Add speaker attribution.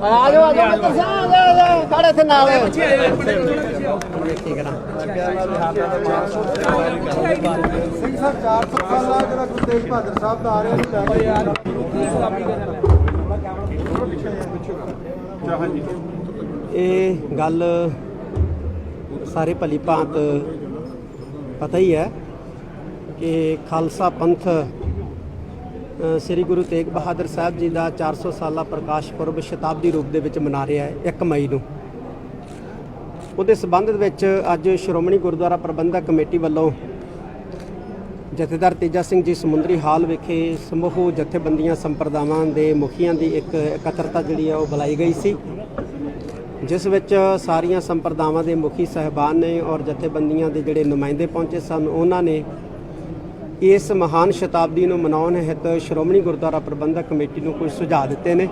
Speaker 1: ਆ ਜਾਓ ਆ ਜਾਓ, ਮਿੱਤਰ ਸਾਹਿਬ, ਆ ਜਾਓ ਸਾਡੇ ਇੱਥੇ ਨਾਲ
Speaker 2: ਸਿੰਘ ਸਾਹਿਬ 400 ਸਾਲਾ ਜਿਹੜਾ ਗੁਰੂ ਤੇਗ ਬਹਾਦਰ ਸਾਹਿਬ ਦਾ ਆ ਰਿਹਾ ਨੂੰ ਲੈ ਕੇ ਯਾਰ
Speaker 3: ਇਹ ਗੱਲ ਸਾਰੇ ਭਲੀ ਭਾਂਤ ਪਤਾ ਹੀ ਹੈ ਕਿ ਖਾਲਸਾ ਪੰਥ ਸ੍ਰੀ ਗੁਰੂ ਤੇਗ ਬਹਾਦਰ ਸਾਹਿਬ ਜੀ ਦਾ 400 ਸਾਲਾ ਪ੍ਰਕਾਸ਼ ਪੁਰਬ ਸ਼ਤਾਬਦੀ ਰੂਪ ਦੇ ਵਿੱਚ ਮਨਾ ਰਿਹਾ ਹੈ 1 ਮਈ ਨੂੰ। ਉਹਦੇ ਸਬੰਧ ਵਿੱਚ ਅੱਜ ਸ਼੍ਰੋਮਣੀ ਗੁਰਦੁਆਰਾ ਪ੍ਰਬੰਧਕ ਕਮੇਟੀ ਵੱਲੋਂ ਜਥੇਦਾਰ ਤੇਜਾ ਸਿੰਘ ਜੀ ਸਮੁੰਦਰੀ ਹਾਲ ਵਿਖੇ ਸਮੂਹ ਜਥੇਬੰਦੀਆਂ ਸੰਪਰਦਾਵਾਂ ਦੇ ਮੁਖੀਆਂ ਦੀ ਇੱਕ ਇਕੱਤਰਤਾ ਜਿਹੜੀ ਹੈ ਉਹ ਬੁਲਾਈ ਗਈ ਸੀ, ਜਿਸ ਵਿੱਚ ਸਾਰੀਆਂ ਸੰਪਰਦਾਵਾਂ ਦੇ ਮੁਖੀ ਸਹਿਬਾਨ ਨੇ ਔਰ ਜਥੇਬੰਦੀਆਂ ਦੇ ਜਿਹੜੇ ਨੁਮਾਇੰਦੇ ਪਹੁੰਚੇ ਸਨ, ਉਹਨਾਂ ਨੇ ਇਸ ਮਹਾਨ ਸ਼ਤਾਬਦੀ ਨੂੰ ਮਨਾਉਣ ਹਿੱਤ ਸ਼੍ਰੋਮਣੀ ਗੁਰਦੁਆਰਾ ਪ੍ਰਬੰਧਕ ਕਮੇਟੀ ਨੂੰ ਕੁਝ ਸੁਝਾਅ ਦਿੱਤੇ ਨੇ?